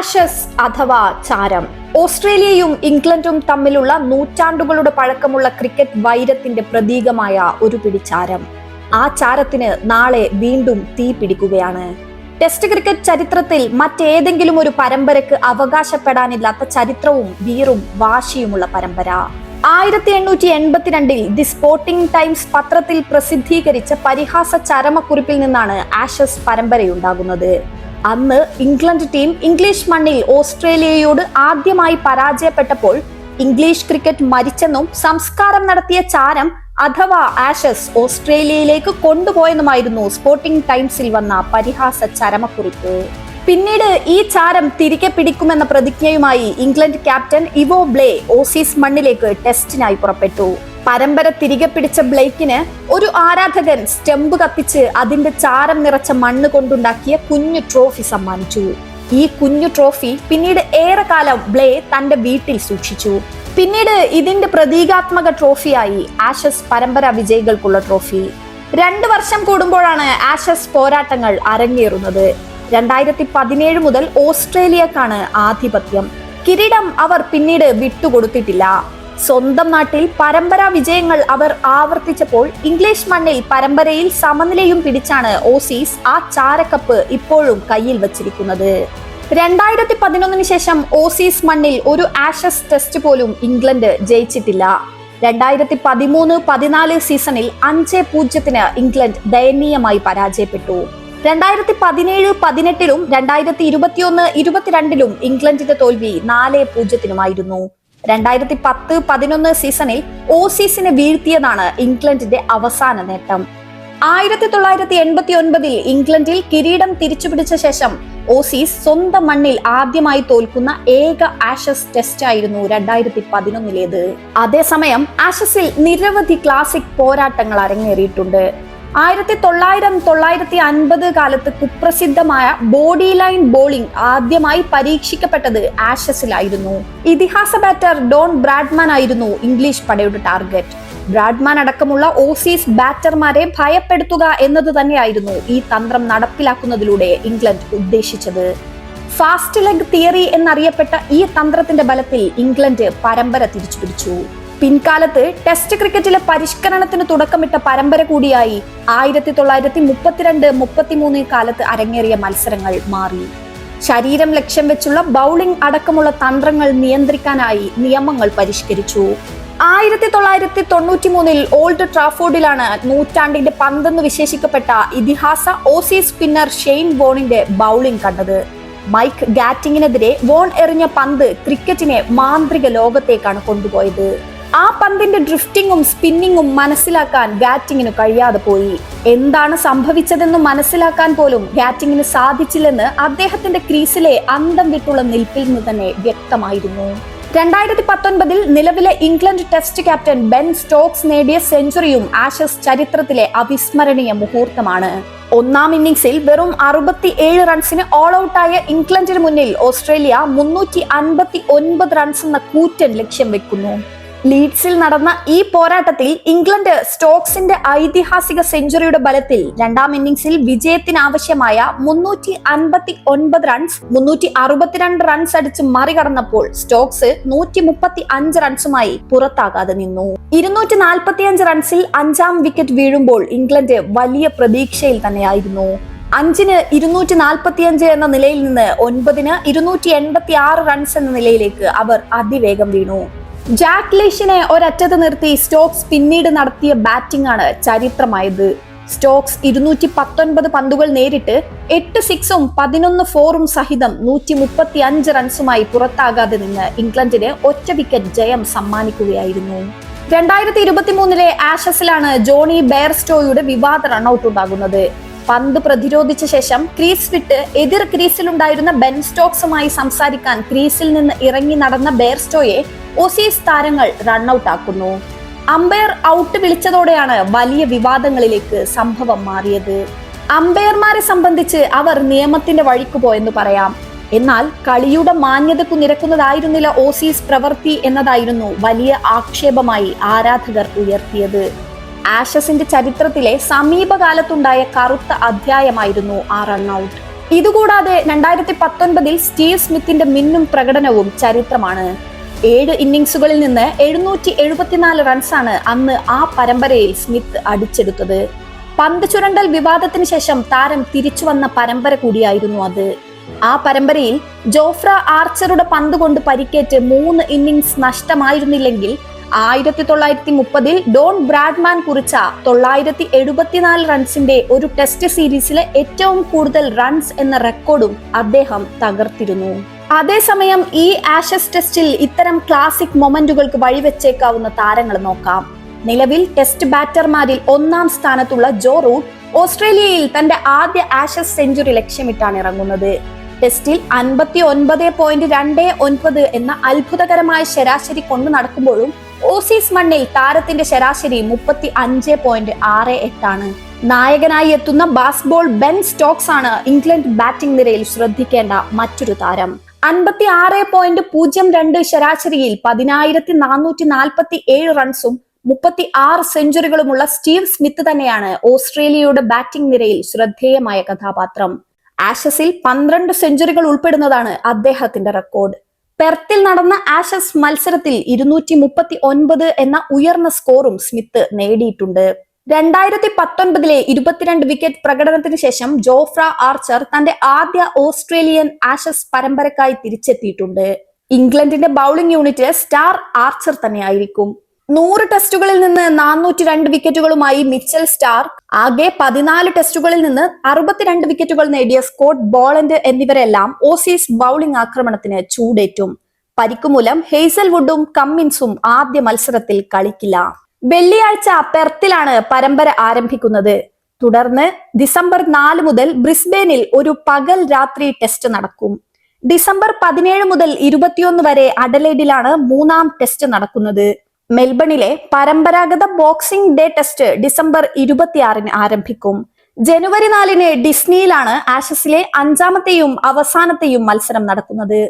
Ashes അഥവാ ചാരം. ഓസ്ട്രേലിയയും ഇംഗ്ലണ്ടും തമ്മിലുള്ള നൂറ്റാണ്ടുകളുടെ പഴക്കമുള്ള ക്രിക്കറ്റ് വൈരത്തിന്റെ പ്രതീകമായ ഒരു പിടി ചാരം ആ ചാരത്തിന് നാളെ വീണ്ടും തീ പിടിക്കുകയാണ്. ടെസ്റ്റ് ക്രിക്കറ്റ് ചരിത്രത്തിൽ മറ്റേതെങ്കിലും ഒരു പരമ്പരക്ക് അവകാശപ്പെടാനില്ലാത്ത ചരിത്രവും വീറും വാശിയുമുള്ള പരമ്പര. ആയിരത്തി എണ്ണൂറ്റി എൺപത്തിരണ്ടിൽ ദി സ്പോർട്ടിംഗ് ടൈംസ് പത്രത്തിൽ പ്രസിദ്ധീകരിച്ച പരിഹാസ ചരമക്കുറിപ്പിൽ നിന്നാണ് ആഷസ് പരമ്പരയുണ്ടാകുന്നത്. അന്ന് ഇംഗ്ലണ്ട് ടീം ഇംഗ്ലീഷ് മണ്ണിൽ ഓസ്ട്രേലിയയോട് ആദ്യമായി പരാജയപ്പെട്ടപ്പോൾ ഇംഗ്ലീഷ് ക്രിക്കറ്റ് മരിച്ചെന്നും സംസ്കാരം നടത്തിയ ചാരം അഥവാ ആഷസ് ഓസ്ട്രേലിയയിലേക്ക് കൊണ്ടുപോയെന്നുമായിരുന്നു സ്പോർട്ടിംഗ് ടൈംസിൽ വന്ന പരിഹാസ ചരമക്കുറിപ്പ്. പിന്നീട് ഈ ചാരം തിരികെ പിടിക്കുമെന്ന പ്രതിജ്ഞയുമായി England captain Ivo Bligh Aussies മണ്ണിലേക്ക് ടെസ്റ്റിനായി പുറപ്പെട്ടു. പരമ്പര തിരികെ പിടിച്ച ബ്ലേക്കിന് ഒരു ആരാധകൻ സ്റ്റെമ്പ് കത്തിച്ച് അതിന്റെ ചാരം നിറച്ച മണ്ണ് കൊണ്ടുണ്ടാക്കിയ കുഞ്ഞു ട്രോഫി സമ്മാനിച്ചു. ഈ കുഞ്ഞു ട്രോഫി പിന്നീട് ഏറെക്കാലം ബ്ലേ തന്റെ വീട്ടിൽ സൂക്ഷിച്ചു. പിന്നീട് ഇതിന്റെ പ്രതീകാത്മക ട്രോഫിയായി ആഷസ് പരമ്പര വിജയികൾക്കുള്ള ട്രോഫി. രണ്ട് വർഷം കൂടുമ്പോഴാണ് ആഷസ് പോരാട്ടങ്ങൾ അരങ്ങേറുന്നത്. രണ്ടായിരത്തി പതിനേഴ് മുതൽ ഓസ്ട്രേലിയക്കാണ് ആധിപത്യം. കിരീടം അവർ പിന്നീട് വിട്ടുകൊടുത്തിട്ടില്ല. സ്വന്തം നാട്ടിൽ പരമ്പരാ വിജയങ്ങൾ അവർ ആവർത്തിച്ചപ്പോൾ ഇംഗ്ലീഷ് മണ്ണിൽ പരമ്പരയിൽ സമനിലയും പിടിച്ചാണ് ഓസീസ് ആ ചാരക്കപ്പ് ഇപ്പോഴും കയ്യിൽ വച്ചിരിക്കുന്നത്. രണ്ടായിരത്തി പതിനൊന്നിന് ശേഷം ഓസീസ് മണ്ണിൽ ഒരു ആഷസ് ടെസ്റ്റ് പോലും ഇംഗ്ലണ്ട് ജയിച്ചിട്ടില്ല. രണ്ടായിരത്തി പതിമൂന്ന് പതിനാല് സീസണിൽ അഞ്ച് പൂജ്യത്തിന് ഇംഗ്ലണ്ട് ദയനീയമായി പരാജയപ്പെട്ടു. രണ്ടായിരത്തി പതിനേഴ് പതിനെട്ടിലും രണ്ടായിരത്തി ഇരുപത്തിയൊന്ന് ഇരുപത്തിരണ്ടിലും ഇംഗ്ലണ്ടിന്റെ തോൽവി നാല് പൂജ്യത്തിനുമായിരുന്നു. രണ്ടായിരത്തി പത്ത് പതിനൊന്ന് സീസണിൽ ഓസീസിനെ വീഴ്ത്തിയതാണ് ഇംഗ്ലണ്ടിന്റെ അവസാന നേട്ടം. ആയിരത്തി തൊള്ളായിരത്തി എൺപത്തി ഒൻപതിൽ ഇംഗ്ലണ്ടിൽ കിരീടം തിരിച്ചുപിടിച്ച ശേഷം ഓസീസ് സ്വന്തം മണ്ണിൽ ആദ്യമായി തോൽക്കുന്ന ഏക ആഷസ് ടെസ്റ്റ് ആയിരുന്നു രണ്ടായിരത്തി പതിനൊന്നിലേത് അതേസമയം ആഷസിൽ നിരവധി ക്ലാസിക് പോരാട്ടങ്ങൾ അരങ്ങേറിയിട്ടുണ്ട്. ആയിരത്തി തൊള്ളായിരം തൊള്ളായിരത്തി അൻപത് കാലത്ത് കുപ്രസിദ്ധമായ ബോഡി ലൈൻ ബോളിംഗ് ആദ്യമായി പരീക്ഷിക്കപ്പെട്ടത് ആഷസിലായിരുന്നു. ഇതിഹാസ ബാറ്റർ ഡോൺ ബ്രാഡ്മാൻ ആയിരുന്നു ഇംഗ്ലീഷ് പടയുടെ ടാർഗറ്റ്. ബ്രാഡ്മാൻ അടക്കമുള്ള ഓസീസ് ബാറ്റർമാരെ ഭയപ്പെടുത്തുക എന്നത് തന്നെയായിരുന്നു ഈ തന്ത്രം നടപ്പിലാക്കുന്നതിലൂടെ ഇംഗ്ലണ്ട് ഉദ്ദേശിച്ചത്. ഫാസ്റ്റ് ലെഗ് തിയറി എന്നറിയപ്പെട്ട ഈ തന്ത്രത്തിന്റെ ബലത്തിൽ ഇംഗ്ലണ്ട് പരമ്പര തിരിച്ചുപിടിച്ചു. പിൻകാലത്ത് ടെസ്റ്റ് ക്രിക്കറ്റിലെ പരിഷ്കരണത്തിന് തുടക്കമിട്ട പരമ്പര കൂടിയായി ആയിരത്തി തൊള്ളായിരത്തി മുപ്പത്തിരണ്ട് മുപ്പത്തിമൂന്ന് കാലത്ത് അരങ്ങേറിയ മത്സരങ്ങൾ മാറി. ശരീരം ലക്ഷ്യം വെച്ചുള്ള ബൗളിംഗ് അടക്കമുള്ള തന്ത്രങ്ങൾ നിയന്ത്രിക്കാനായി നിയമങ്ങൾ പരിഷ്കരിച്ചു. ആയിരത്തി തൊള്ളായിരത്തി തൊണ്ണൂറ്റി മൂന്നിൽ ഓൾഡ് ട്രാഫോർഡിലാണ് നൂറ്റാണ്ടിന്റെ പന്തെന്ന് വിശേഷിക്കപ്പെട്ട ഇതിഹാസ ഓസി സ്പിന്നർ ഷെയ്ൻ വോണിന്റെ ബൗളിംഗ് കണ്ടത്. മൈക്ക് ഗാറ്റിങ്ങിനെതിരെ വോൺ എറിഞ്ഞ പന്ത് ക്രിക്കറ്റിനെ മാന്ത്രിക ലോകത്തേക്കാണ് കൊണ്ടുപോയത്. ആ പന്തിന്റെ ഡ്രിഫ്റ്റിങ്ങും സ്പിന്നിങ്ങും മനസ്സിലാക്കാൻ ഗാറ്റിങ്ങിന് കഴിയാതെ പോയി. എന്താണ് സംഭവിച്ചതെന്ന് മനസ്സിലാക്കാൻ പോലും ഗാറ്റിങ്ങിന് സാധിച്ചില്ലെന്ന് അദ്ദേഹത്തിന്റെ ക്രീസിലെ അന്തം വിട്ടുള്ള നിൽപ്പിൽ നിന്ന് തന്നെ വ്യക്തമായിരുന്നു. രണ്ടായിരത്തി പത്തൊൻപതിൽ നിലവിലെ England test captain Ben Stokes നേടിയ സെഞ്ചുറിയും ആഷസ് ചരിത്രത്തിലെ അവിസ്മരണീയ മുഹൂർത്തമാണ്. ഒന്നാം ഇന്നിംഗ്സിൽ വെറും അറുപത്തി ഏഴ് റൺസിന് ഓൾ ഔട്ടായ ഇംഗ്ലണ്ടിന് മുന്നിൽ ഓസ്ട്രേലിയ മുന്നൂറ്റി അൻപത്തി ഒൻപത് റൺസ് എന്ന കൂറ്റൻ ലക്ഷ്യം വെക്കുന്നു. ലീഡ്സിൽ നടന്ന ഈ പോരാട്ടത്തിൽ ഇംഗ്ലണ്ട് സ്റ്റോക്സിന്റെ ഐതിഹാസിക സെഞ്ചുറിയുടെ ബലത്തിൽ രണ്ടാം ഇന്നിംഗ്സിൽ വിജയത്തിനാവശ്യമായ മുന്നൂറ്റി അൻപത്തി ഒൻപത് റൺസ് മുന്നൂറ്റി അറുപത്തിരണ്ട് റൺസ് അടിച്ച് മറികടന്നപ്പോൾ സ്റ്റോക്സ് നൂറ്റി മുപ്പത്തി അഞ്ച് റൺസുമായി പുറത്താകാതെ നിന്നു. ഇരുന്നൂറ്റി നാൽപ്പത്തി അഞ്ച് റൺസിൽ അഞ്ചാം വിക്കറ്റ് വീഴുമ്പോൾ ഇംഗ്ലണ്ട് വലിയ പ്രതീക്ഷയിൽ തന്നെയായിരുന്നു. അഞ്ചിന് ഇരുന്നൂറ്റി നാൽപ്പത്തി അഞ്ച് എന്ന നിലയിൽ നിന്ന് ഒൻപതിന് ഇരുന്നൂറ്റി എൺപത്തി ആറ് റൺസ് എന്ന നിലയിലേക്ക് അവർ അതിവേഗം വീണു. ജാക്ക് ലീഷിനെ ഒരറ്റത്ത് നിർത്തി സ്റ്റോക്സ് പിന്നീട് നടത്തിയ ബാറ്റിംഗ് ആണ് ചരിത്രമായത്. സ്റ്റോക്സ് ഇരുന്നൂറ്റി പത്തൊൻപത് പന്തുകൾ നേരിട്ട് എട്ട് സിക്സും പതിനൊന്ന് ഫോറും സഹിതം നൂറ്റി മുപ്പത്തി അഞ്ച് റൺസുമായി പുറത്താകാതെ നിന്ന് ഇംഗ്ലണ്ടിന് ഒറ്റ വിക്കറ്റ് ജയം സമ്മാനിക്കുകയായിരുന്നു. രണ്ടായിരത്തി ഇരുപത്തി മൂന്നിലെ ആഷസിലാണ് ജോണി ബെയർസ്റ്റോയുടെ വിവാദ റൺഔട്ട് ഉണ്ടാകുന്നത്. പന്ത് പ്രതിരോധിച്ച ശേഷം ക്രീസ് വിട്ട് എതിർ ക്രീസിലുണ്ടായിരുന്ന ബെൻ സ്റ്റോക്സുമായി സംസാരിക്കാൻ ക്രീസിൽ നിന്ന് ഇറങ്ങി നടന്ന ബെയർസ്റ്റോയെ ഒസീസ് താരങ്ങൾ റൺഔട്ട് ആക്കുന്നു. അമ്പയർ ഔട്ട് വിളിച്ചതോടെയാണ് വലിയ വിവാദങ്ങളിലേക്ക് സംഭവം മാറിയത്. അമ്പയർമാരെ സംബന്ധിച്ച് അവർ നിയമത്തിന്റെ വഴിക്ക് പോയെന്ന് പറയാം. എന്നാൽ കളിയുടെ മാന്യതക്കു നിരക്കുന്നതായിരുന്നില്ല ഓസീസ് പ്രവൃത്തി എന്നതായിരുന്നു വലിയ ആക്ഷേപമായി ആരാധകർ ഉയർത്തിയത്. ആഷസിന്റെ ചരിത്രത്തിലെ സമീപകാലത്തുണ്ടായ കറുത്ത അധ്യായമായിരുന്നു ആ റൺഔട്ട് ഇതുകൂടാതെ രണ്ടായിരത്തി പത്തൊൻപതിൽ സ്റ്റീവ് സ്മിത്തിന്റെ മിന്നും പ്രകടനവും ചരിത്രമാണ്. ഏഴ് ഇന്നിംഗ്സുകളിൽ നിന്ന് എഴുന്നൂറ്റി എഴുപത്തിനാല് റൺസാണ് അന്ന് ആ പരമ്പരയിൽ സ്മിത്ത് അടിച്ചെടുത്തത്. പന്ത് ചുരണ്ടൽ വിവാദത്തിന് ശേഷം താരം തിരിച്ചു വന്ന പരമ്പര കൂടിയായിരുന്നു അത്. ആ പരമ്പരയിൽ ജോഫ്ര ആർച്ചറുടെ പന്ത് കൊണ്ട് പരിക്കേറ്റ് മൂന്ന് ഇന്നിംഗ്സ് നഷ്ടമായിരുന്നില്ലെങ്കിൽ ആയിരത്തി തൊള്ളായിരത്തി മുപ്പതിൽ ഡോൺ ബ്രാഡ്മാൻ കുറിച്ച തൊള്ളായിരത്തി എഴുപത്തിനാല് റൺസിന്റെ ഒരു ടെസ്റ്റ് സീരീസിലെ ഏറ്റവും കൂടുതൽ റൺസ് എന്ന റെക്കോർഡും അദ്ദേഹം തകർത്തിരുന്നു. അതേസമയം ഈ ആഷസ് ടെസ്റ്റിൽ ഇത്തരം ക്ലാസിക് മൊമെന്റുകൾക്ക് വഴിവെച്ചേക്കാവുന്ന താരങ്ങൾ നോക്കാം. നിലവിൽ ടെസ്റ്റ് ബാറ്റർമാരിൽ ഒന്നാം സ്ഥാനത്തുള്ള ജോ റൂട്ട് ഓസ്ട്രേലിയയിൽ തന്റെ ആദ്യ ആഷസ് സെഞ്ചുറി ലക്ഷ്യമിട്ടാണ് ഇറങ്ങുന്നത്. ടെസ്റ്റിൽ അൻപത്തി ഒൻപത് പോയിന്റ് രണ്ട് ഒൻപത് എന്ന അത്ഭുതകരമായ ശരാശരി കൊണ്ടു നടക്കുമ്പോഴും ഓസീസ് മണ്ണിൽ താരത്തിന്റെ ശരാശരി മുപ്പത്തി അഞ്ച് പോയിന്റ് ആറ് എട്ടാണ്. നായകനായി എത്തുന്ന ബാസ്ബോൾ ബെൻ സ്റ്റോക്സ് ആണ് ഇംഗ്ലണ്ട് ബാറ്റിംഗ് നിരയിൽ ശ്രദ്ധിക്കേണ്ട മറ്റൊരു താരം. അൻപത്തി ആറ് പോയിന്റ് പൂജ്യം രണ്ട് ശരാശരിയിൽ പതിനായിരത്തി നാനൂറ്റി നാൽപ്പത്തി ഏഴ് റൺസും മുപ്പത്തി ആറ് സെഞ്ചുറികളുമുള്ള സ്റ്റീവ് സ്മിത്ത് തന്നെയാണ് ഓസ്ട്രേലിയയുടെ ബാറ്റിംഗ് നിരയിൽ ശ്രദ്ധേയമായ കഥാപാത്രം. ആഷസിൽ പന്ത്രണ്ട് സെഞ്ചുറികൾ ഉൾപ്പെടുന്നതാണ് അദ്ദേഹത്തിന്റെ റെക്കോർഡ്. പെർത്തിൽ നടന്ന ആഷസ് മത്സരത്തിൽ ഇരുന്നൂറ്റി മുപ്പത്തി ഒൻപത് എന്ന ഉയർന്ന സ്കോറും സ്മിത്ത് നേടിയിട്ടുണ്ട്. രണ്ടായിരത്തി പത്തൊൻപതിലെ ഇരുപത്തിരണ്ട് വിക്കറ്റ് പ്രകടനത്തിന് ശേഷം ജോഫ്ര ആർച്ചർ തന്റെ ആദ്യ ഓസ്ട്രേലിയൻ ആഷസ് പരമ്പരക്കായി തിരിച്ചെത്തിയിട്ടുണ്ട്. ഇംഗ്ലണ്ടിന്റെ ബൗളിംഗ് യൂണിറ്റ് സ്റ്റാർ ആർച്ചർ തന്നെയായിരിക്കും. നൂറ് ടെസ്റ്റുകളിൽ നിന്ന് നാനൂറ്റി രണ്ട് വിക്കറ്റുകളുമായി മിച്ചൽ സ്റ്റാർക്ക്. ആകെ പതിനാല് ടെസ്റ്റുകളിൽ നിന്ന് അറുപത്തിരണ്ട് വിക്കറ്റുകൾ നേടിയ സ്കോട്ട് ബോളൻഡ് എന്നിവരെല്ലാം ഓസീസ് ബൌളിംഗ് ആക്രമണത്തിന് ചൂടേറ്റും. പരിക്കുമൂലം ഹെയ്സൽവുഡും കമ്മിൻസും ആദ്യ മത്സരത്തിൽ കളിക്കില്ല. വെള്ളിയാഴ്ച പെർത്തിലാണ് പരമ്പര ആരംഭിക്കുന്നത്. തുടർന്ന് ഡിസംബർ നാല് മുതൽ ബ്രിസ്ബേനിൽ ഒരു പകൽ രാത്രി ടെസ്റ്റ് നടക്കും. ഡിസംബർ പതിനേഴ് മുതൽ ഇരുപത്തിയൊന്ന് വരെ അഡലേഡിലാണ് മൂന്നാം ടെസ്റ്റ് നടക്കുന്നത്. മെൽബണിലെ പരമ്പരാഗത ബോക്സിംഗ് ഡേ ടെസ്റ്റ് ഡിസംബർ ഇരുപത്തിയാറിന് ആരംഭിക്കും. ജനുവരി നാലിന് ഡിസ്നിയിലാണ് ആഷസിലെ അഞ്ചാമത്തെയും അവസാനത്തെയും മത്സരം നടക്കുന്നത്.